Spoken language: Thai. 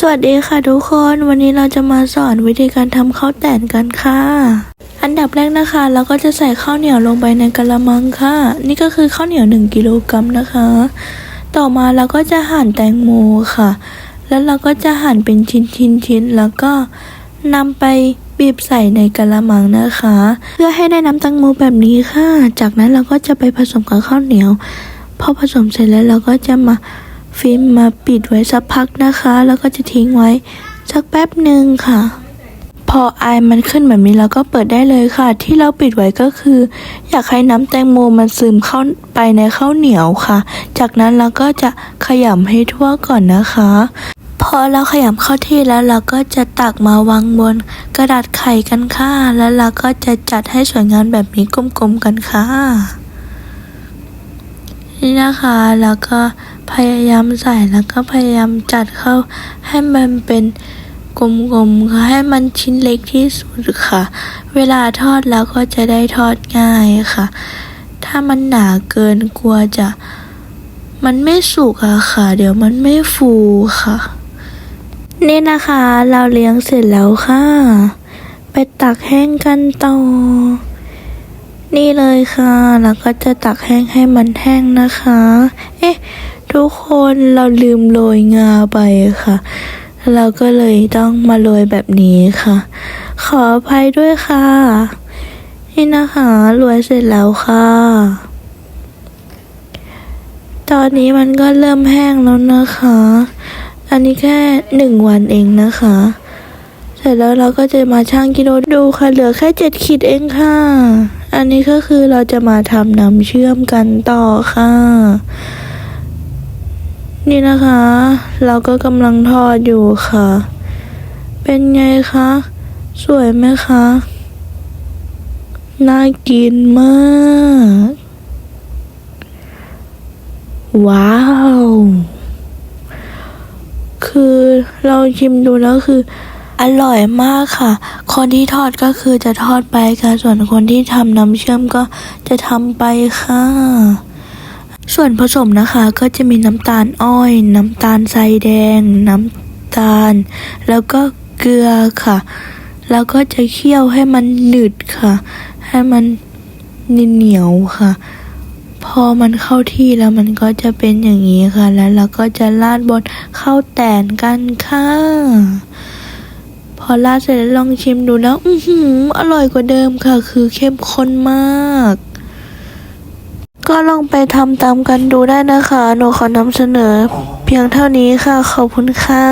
สวัสดีค่ะทุกคนวันนี้เราจะมาสอนวิธีการทำข้าวแต่นกันค่ะ อันดับแรกนะคะ เราก็จะใส่ข้าวเหนียวลงไปในกระมังค่ะ นี่ก็คือข้าวเหนียว 1กิโลกรัมนะคะ ต่อมาเราก็จะหั่นแตงโมค่ะ แล้วเราก็จะหั่นเป็นชิ้นชิ้นชิ้นๆแล้วก็นำไปบีบใส่ในกระมังนะคะ เพื่อให้ได้น้ำแตงโมแบบนี้ค่ะ จากนั้นเราก็จะไปผสมกับข้าวเหนียวพอผสมเสร็จแล้วเราก็จะมา ฟิล์มมาปิดไว้สักพักนะคะ แล้วก็จะทิ้งไว้สักแป๊บหนึ่งค่ะ พอไอมันขึ้นแบบนี้เราก็เปิดได้เลยค่ะ ที่เราปิดไว้ก็คือ อยากให้น้ำแตงโมมันซึมเข้าไปในข้าวเหนียวค่ะ จากนั้นเราก็จะขยำให้ทั่วก่อนนะคะพอเราขยำเข้าที่แล้วเราก็จะตักมาวางบนกระดาษไข่กันค่ะ แล้วเราก็จะจัดให้สวยงามแบบนี้กลมๆกันค่ะ นี่นะคะ แล้วก็พยายามใส่แล้วก็พยายามจัดเข้าให้มันเป็นกลมๆค่ะให้มันชิ้นเล็กที่สุดค่ะ เวลาทอดแล้วก็จะได้ทอดง่ายค่ะ ถ้ามันหนาเกินกลัวจะ มันไม่สุกอะค่ะ เดี๋ยวมันไม่ฟูค่ะ นี่นะคะ เราเลี้ยงเสร็จแล้วค่ะ ไปตักแห้งกันต่อ นี่เลยค่ะ แล้วก็จะตักแห้งให้มันแห้งนะคะ เอ๊ะ ทุกคนเราลืมโรยงาไปค่ะ เราก็เลยต้องมาโรยแบบนี้ค่ะ ขออภัยด้วยค่ะ นี่นะคะโรยเสร็จแล้วค่ะ ตอนนี้มันก็เริ่มแห้งแล้วนะคะ อันนี้แค่หนึ่งวันเองนะคะ เสร็จแล้วเราก็จะมาชั่งกิโลดูค่ะ เหลือแค่เจ็ดขีดเองค่ะ อันนี้ก็คือเราจะมาทำน้ำเชื่อมกันต่อค่ะ นี่นะคะ เราก็กำลังทอดอยู่ค่ะ เป็นไงคะ สวยไหมคะ น่ากินมาก ว้าว คือเราชิมดูแล้วคือ อร่อยมากค่ะ คนที่ทอดก็คือจะทอดไปค่ะ ส่วนคนที่ทำน้ำเชื่อมก็จะทำไปค่ะ ส่วนผสมนะคะก็จะมีน้ำตาลอ้อย น้ำตาลทรายแดง น้ำตาล แล้วก็เกลือค่ะ แล้วก็จะเคี่ยวให้มันหนืดค่ะ ให้มันเหนียวค่ะ พอมันเข้าที่แล้วมันก็จะเป็นอย่างนี้ค่ะ แล้วเราก็จะราดบนข้าวแตนกันค่ะ อราดเสร็จแล้วลองชิมดูแล้ว อือหือ อร่อยกว่าเดิมค่ะ คือเข้มข้นมาก ก็ลองไปทำตามกันดูได้นะคะ หนูขอนำเสนอ เพียงเท่านี้ค่ะ ขอบคุณค่ะ